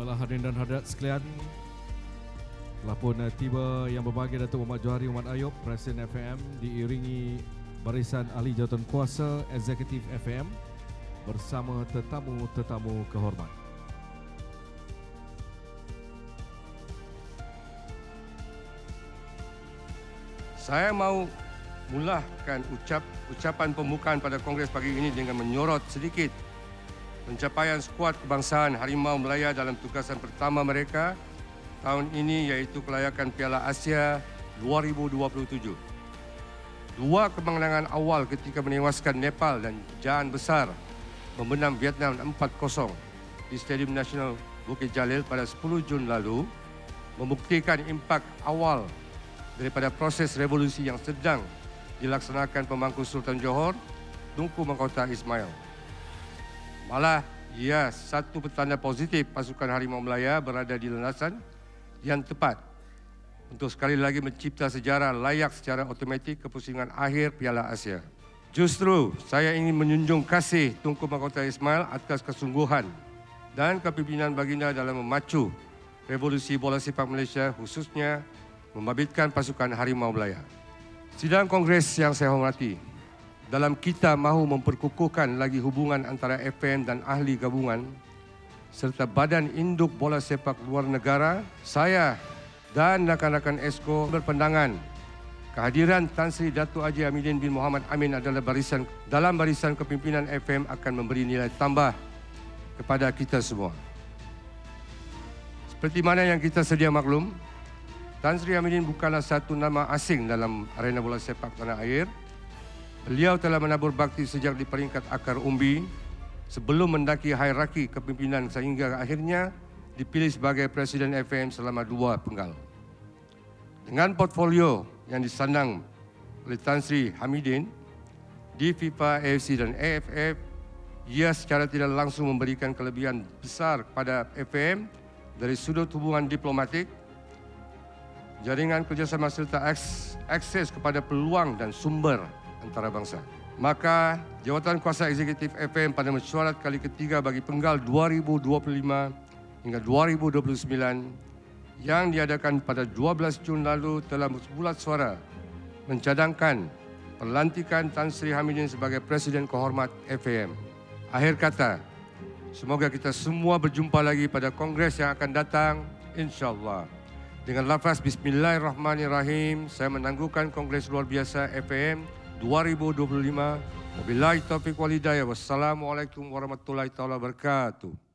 Baiklah hadirin dan hadirat sekalian Telah pun uh, tiba yang berbahagia Datuk Muhammad Johari Muhammad Ayub Presiden FM diiringi barisan ahli jawatan kuasa Eksekutif FM bersama tetamu-tetamu kehormat. Saya mau mulakan ucap ucapan pembukaan pada Kongres pagi ini dengan menyorot sedikit pencapaian skuad kebangsaan Harimau Melaya dalam tugasan pertama mereka tahun ini iaitu kelayakan Piala Asia 2027. Dua kemenangan awal ketika menewaskan Nepal dan Jaan Besar membenam Vietnam 4-0 di Stadium Nasional Bukit Jalil pada 10 Jun lalu membuktikan impak awal daripada proses revolusi yang sedang dilaksanakan pemangku Sultan Johor, Tunku Mahkota Ismail. Malah ia satu petanda positif pasukan Harimau Melaya berada di landasan yang tepat untuk sekali lagi mencipta sejarah layak secara otomatik kepusingan akhir Piala Asia. Justru saya ingin menjunjung kasih Tunku Mahkota Ismail atas kesungguhan dan kepimpinan baginda dalam memacu revolusi bola sepak Malaysia khususnya membabitkan pasukan Harimau Melaya. Sidang Kongres yang saya hormati, dalam kita mahu memperkukuhkan lagi hubungan antara FM dan ahli gabungan serta Badan Induk Bola Sepak Luar Negara, saya dan rakan-rakan ESCO berpandangan kehadiran Tan Sri Datuk Haji Amidin bin Muhammad Amin adalah barisan dalam barisan kepimpinan FM akan memberi nilai tambah kepada kita semua. Seperti mana yang kita sedia maklum, Tan Sri Amidin bukanlah satu nama asing dalam arena bola sepak tanah air. Beliau telah menabur bakti sejak di peringkat akar umbi sebelum mendaki hierarki kepimpinan sehingga akhirnya dipilih sebagai Presiden FM selama dua penggal. Dengan portfolio yang disandang oleh Tan Sri Hamidin di FIFA, AFC dan AFF, ia secara tidak langsung memberikan kelebihan besar kepada FM dari sudut hubungan diplomatik, jaringan kerjasama serta akses kepada peluang dan sumber antarabangsa. Maka jawatan kuasa eksekutif FM pada mesyuarat kali ketiga bagi penggal 2025 hingga 2029 yang diadakan pada 12 Jun lalu telah berbulat suara mencadangkan pelantikan Tan Sri Hamidin sebagai Presiden Kehormat FM. Akhir kata, semoga kita semua berjumpa lagi pada kongres yang akan datang insya-Allah. Dengan lafaz bismillahirrahmanirrahim, saya menangguhkan kongres luar biasa FM 2025. Wabillahi taufiq wal hidayah. Wassalamualaikum warahmatullahi taala wabarakatuh.